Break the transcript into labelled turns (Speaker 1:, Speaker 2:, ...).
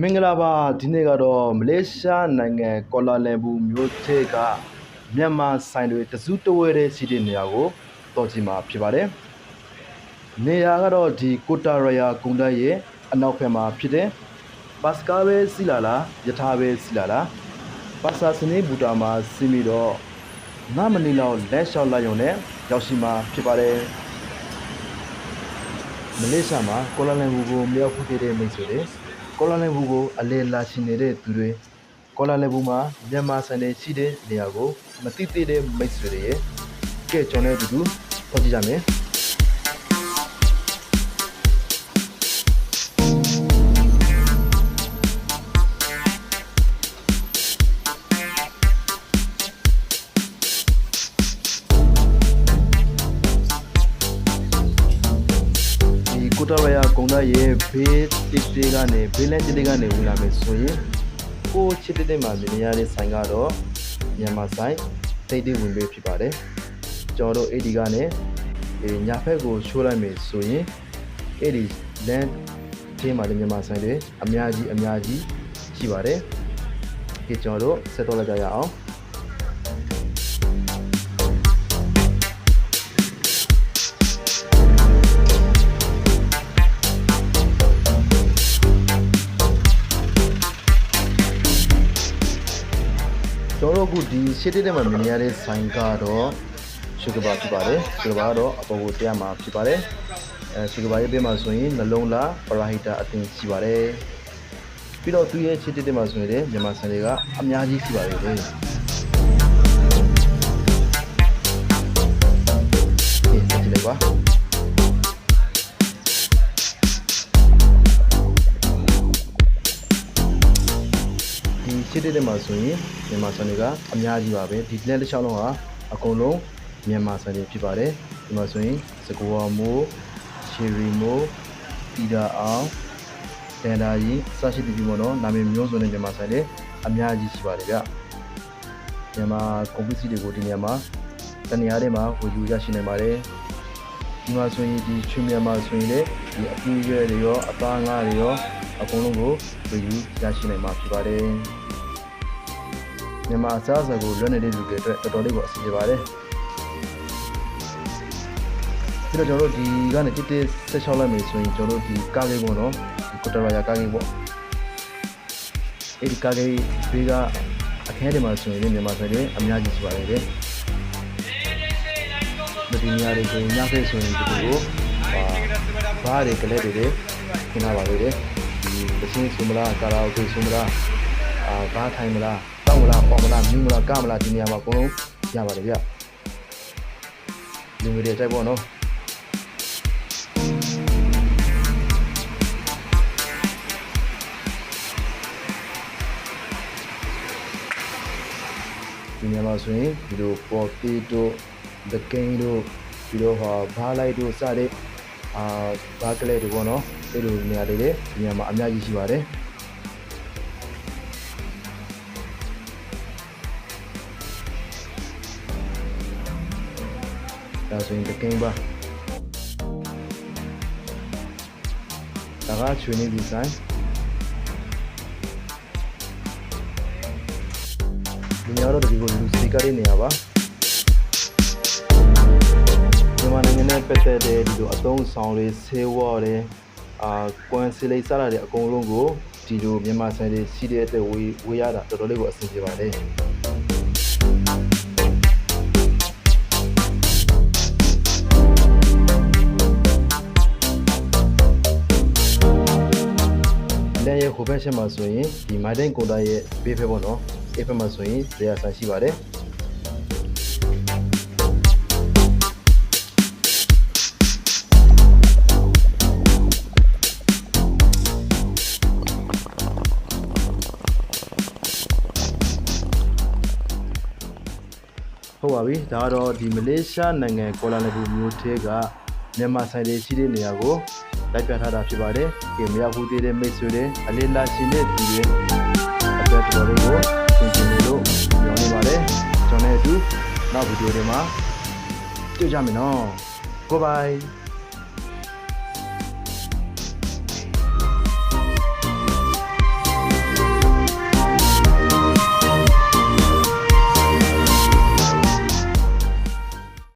Speaker 1: မင်္ဂလာပါဒီနေ့ကတော့မလေးရှားနိုင်ငံကောလာလမ်ပူမြို့ထဲကမြန်မာဆိုင်တွေတစုတဝဲတဲ့စီးတဲ့နေရာကိုတော်ကြည့်မှာဖြစ်ပါတယ်နေရာကတော့ဒီကိုတာရယာကုန်းတက်ရဲ့အနောက်ဘက်မှာဖြစ်တဲ့ဘတ်စကားပဲစီလာလားယထာပဲစီလာလားပါစာစနေဘူတာမှာစီးပြီးတော့နမနီလောက်လက်လျှောက်လိုက်ရုံနဲ့ရောက်ရှိမှာဖြစ်ပါတယ်မလေးရှားမှာကောလာလမ်ပူကိုမြောက်ဖူးတဲ့မိတ်ဆွေတွေ ကောလာလမ်ပူကိုအလဲလာရှင်နေတဲ့သူတွေကောလာလမ်ပူမှာမြန်မာဆိုင်တွေရှိတဲ့နေရာကိုမသိသေးတဲ့မိတ်ဆွေတွေရဲ့ကဲကျွန်တော်တို့အတူတူဖတ်ကြည့်ကြမယ် တရယာကုံသားရဲ့ဘေးတစ်တေးကနေဘေးလက်တစ်တေးကနေဝင်လာမယ်ဆိုရင်ကိုချစ်တဲ့တဲ့မှာမြင်ရတဲ့ဆိုင်ကတော့မြန်မာဆိုင်တိတ်တိတ်ဝင်ပေးဖြစ်ပါတယ်ကျွန်တော်တို့အဲ့ဒီကနေဒီညာဘက်ကိုရှိုးလိုက်မယ်ဆိုရင်အဲ့ဒီ land ချင်းမှာလည်းမြန်မာဆိုင်တွေအများကြီးအများကြီးရှိပါတယ်ဒီကျွန်တော်တို့ဆက်တော့လိုက်ကြရအောင် ကျွန်တော်တို့အခုဒီရှစ်တိတဲ့မှာမြင်ရတဲ့ဆိုင်ကတော့ရှုကဘာဖြစ်ပါတယ်ရှုကဘာကတော့အပေါ်ကိုတရားမှာဖြစ်ပါတယ်အဲရှုကဘာရဲ့ဘေးမှာဆိုရင်နှလုံးလားပရာဟိတာအသင်ရှိပါတယ်ပြီးတော့သူရဲ့ရှစ်တိတဲ့မှာဆိုရင်လည်းမြန်မာဆိုင်တွေကအများကြီးရှိပါတယ်လေ ရှစ်တိတဲ့မှာဆိုရင်မြန်မာဆိုင်တွေကအများကြီးပါပဲဒီလက်တစ်ချောင်းလုံးဟာအကုန်လုံးမြန်မာဆိုင်တွေဖြစ်ပါတယ်ဒီမှာဆိုရင်စကူဝါမိုးရှီရီမိုးတီတာအောင်တန်တာကြီးစရှိတကြီးပေါ့နော်နာမည်မျိုးစုံနဲ့မြန်မာဆိုင်တွေအများကြီးရှိပါတယ်ဗျမြန်မာကွန်ပျူတာတွေကိုဒီနေရာမှာတနေရာထဲမှာဝယ်ယူရရှိနိုင်ပါတယ်ဒီမှာဆိုရင်ဒီချွေမြန်မာဆိုရင်လေဒီအပူရွယ်တွေရောအသားငါးတွေရောအကုန်လုံးကိုဝယ်ယူရရှိနိုင်မှာဖြစ်ပါတယ် မြန်မာအစားအစာကိုလွတ်နေတဲ့လူတွေအတွက်တော်တော်လေးကိုအဆင်ပြေပါတယ်ပြီးတော့ကျွန်တော်တို့ဒီကနေတစ်တစ်ဆက်ချောက်လိုက်မယ်ဆိုရင်ကျွန်တော်တို့ဒီကားလေးပေါ့နော်ဒီကိုတရာယာကားလေးပေါ့အဲဒီကားလေးဘေးကအခန်းထဲမှာဆိုရင်လည်းမြန်မာဆိုင်တွေအများကြီးရှိပါတယ်တဲ့ဒီနေရာတွေဆိုရင်ညဖက်ဆိုရင်ဒီလိုကိုဘားတွေကလေးတွေတွေခင်းလာပါလေတဲ့ဒီပစင်းဆိုမလားကာရာအိုကေဆိုမလားအာဘားထိုင်မလားတောက် မလားပေါ်မလားမြူးမလားကမလားဒီနေရာမှာအကုန်လုံးရပါတယ်ဗျလူငယ်တွေတိုက်ပေါ့နော်ဒီနေရာမှာဆိုရင်ဒီလိုပေါ်တီတို့ဒကိန်းတို့ပြီးတော့ဟာဘားလိုက်တို့စတဲ့အာဘားကလေးတွေပေါ့နော်အဲ့လိုနေရာတွေလေဒီနေရာမှာအများကြီးရှိပါတယ် ဒါဆိုရင်ဒကိန်းပါဒါကချွေနေဒီဇိုင်းဒီနေရာတော့ဒီကိုလူစီကားလေးနေရာပါမြန်မာနိုင်ငံနဲ့ပတ်သက်တဲ့ဒီလိုအသုံးဆောင်တွေဆေးဝါးတွေအာကွန်စီလိတ်စားတာတွေအကုန်လုံးကိုဒီလိုမြန်မာဆိုင်တွေစီးတဲ့အတွက်ဝေးဝေးရတာတော်တော်လေးကိုအဆင်ပြေပါတယ် လမ်းရဲ့ဟိုဘက်ရှက်မှာဆိုရင်ဒီမိုင်တိုင်းကွန်တာရဲ့ဘေးဖက်ပေါ့နော်အေးဖက်မှာဆိုရင်ဇေယျဆိုင်ရှိပါတယ်ဟုတ်ပါပြီဒါကတော့ဒီမလေးရှားနိုင်ငံကောလာလမ်ပူမြို့ထဲကမြန်မာဆိုင်တွေရှိတဲ့နေရာကို လိုက်ပြထားတာဖြစ်ပါတယ်။ဒီမရောက်ဘူးသေးတဲ့မိတ်ဆွေတွေအလေးလာရှင်တဲ့သူတွေအတွက်တော်တော်လေးကိုသင်ကျင်နေလို့ပြောနေပါတယ်။ကျွန်တော်လည်းအတူနောက်ဗီဒီယိုတွေမှာတွေ့ကြမယ်နော်။ Goodbye